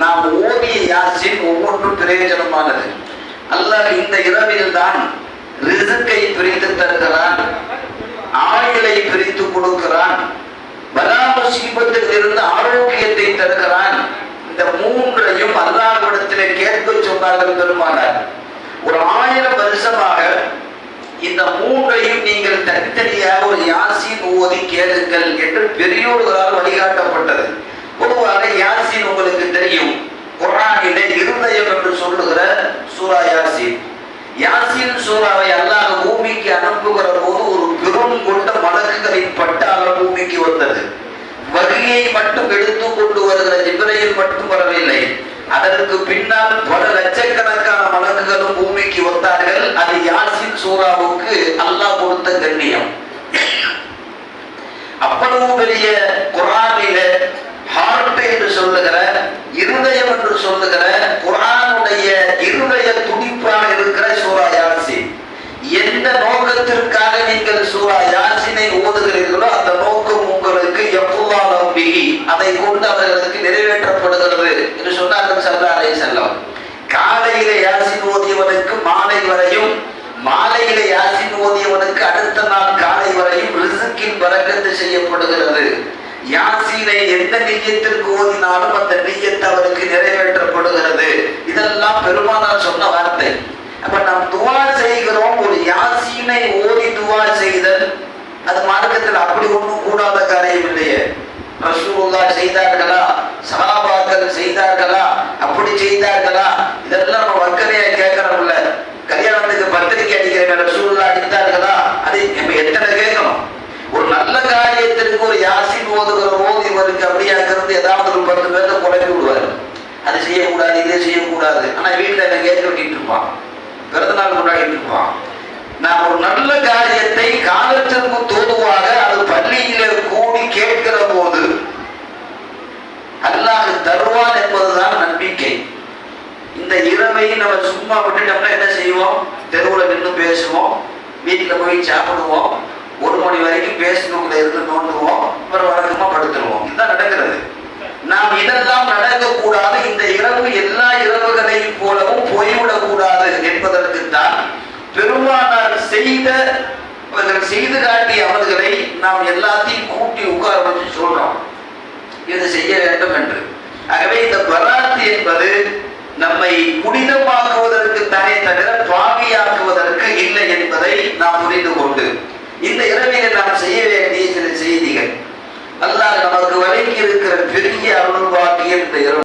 நாம் ஓதிய யாசின் ஒவ்வொன்றும் பிரயோஜனமானது. அல்லாஹ் இந்த இரவில் தான் ரிசுக்கை பிரித்து தருகிறான் ஆயுளை பிரித்து கொடுக்கிறான் பலாமுசீபத்தில் இருந்து ஆரோக்கியத்தை தருகிறான். இந்த மூன்றையும் அல்லாஹ்விடத்திலே கேட்க சொன்னார்கள் பெருமானார். ஒரு ஆயிரம் வருஷமாக இந்த மூன்றையும் நீங்கள் தனித்தனியாக ஒரு யாசின் ஓதி கேளுங்கள் என்று பெரியோர்களால் வழிகாட்டப்பட்டது பொதுவாக யாசின் உங்களுக்கு தெரியும் குரானிலே இருதயம் என்று சொல்லுகிற சூரா யாசின். யாசின் சூறாவை அல்லாஹ் பூமிக்கு அனுப்புகிற போது ஒரு பெரும் கொண்ட மலக்குகளின் பட்டாளம் பூமிக்கு வந்தது. வகையை மட்டும் எடுத்து கொண்டு வருகிற ஜிப்ரையில் மட்டும் வரவில்லை. அதற்கு பின்னால் பல லட்சக்கணக்கான மலக்குகளும் பூமிக்கு வந்தார்கள். அது யாசின் சூறாவுக்கு அல்லாஹ் கொடுத்த கண்ணியம். அவ்வளவு பெரிய குரானில ஹார்ட் என்று சொல்லுகிற இருதயம் என்று சொல்லுகிற குரான் குரானுடைய இருதய துடிப்பாக இருக்கிற சூரா யாசின். எந்த நோக்கத்திற்காக நீங்கள் சூரா யாசினை ஓதுகிறீர்களோ அந்த நோக்கம் உங்களுக்கு எப்போதாலும் பிகி அதை கொண்டு அவர்களுக்கு நிறைவேற்றப்படுகிறது என்று சொன்னார்கள் சல்லா அலை செல்லம் காலையில யாசின் ஓதியவனுக்கு மாலை வரையும் மாலையில யாசின் ஓதியவனுக்கு அடுத்த நாள் காலை வரையும் ரிசுக்கின் வரக்கத்து செய்யப்படுகிறது. யாசீனை எந்த நெய்யத்திற்கு ஓதினாலும் அந்த நெய்யத்தை அவருக்கு நிறைவேற்றப்படுகிறது. இதெல்லாம் பெருமானார் சொன்ன வார்த்தை. அப்ப நாம் துவா செய்கிறோம் ஒரு யாசீனை ஓதி துவா செய்தல் அது மார்க்கத்தில் அப்படி ஒன்றும் கூடாத காரியம் இல்லையே. ரசூல்லா செய்தார்களா? சகாபாக்கள் செய்தார்களா? அப்படி செய்தார்களா? இதெல்லாம் நம்ம வக்கனையா கேட்கறோம்ல. கல்யாணத்துக்கு பத்திரிகை அடிக்கிற ரசூல்லா அடித்தார் அதை நம்ம எத்தனை கேட்கணும் ஒரு நல்ல காரியத்திற்கு ஒரு யாசின் ஓதுகிற போது இவருக்கு வந்து ஏதாவது ஒரு பத்து பேர்த்த குழப்பி விடுவார். அது செய்யக்கூடாது இதை செய்யக்கூடாது. ஆனா வீட்டுல என்ன கேட்க வெட்டிட்டு இருப்பான். பிறந்த நாள் கொண்டாடிட்டு இருப்பான் நாம் ஒரு நல்ல காரியத்தை காலத்திற்கு தோதுவாக அது பள்ளியில கூடி கேட்கிற போது அல்லாஹ் தருவான் என்பதுதான் நம்பிக்கை. இந்த இரவை நம்ம சும்மா விட்டுட்டோம்னா என்ன செய்வோம்? தெருவுல நின்று பேசுவோம். வீட்டுல போய் சாப்பிடுவோம். ஒரு மணி வரைக்கும் பேஸ்புக்ல இருந்து நோண்டுவோம். அப்புறம் கூடாது. இந்த இரவு எல்லா இரவுகளையும் போலவும் போய்விடக் கூடாது என்பதற்கு தான் பெருமானார் செய்த செய்து காட்டிய அமல்களை நாம் எல்லாத்தையும் கூட்டி உட்கார வச்சு சொல்றோம். இது செய்ய வேண்டும் என்று. ஆகவே இந்த பராத்து என்பது நம்மை புனிதமாக்குவதற்கு தானே தவிர பாவியாக்குவதற்கு இல்லை என்பதை நாம் புரிந்து கொண்டு இந்த இரவிலே நாம் செய்ய வேண்டிய சில செய்திகள். அல்லாஹ் நமக்கு வழங்கி இருக்கிற பெரிய அருள் வாக்கியம் இந்த இரவு.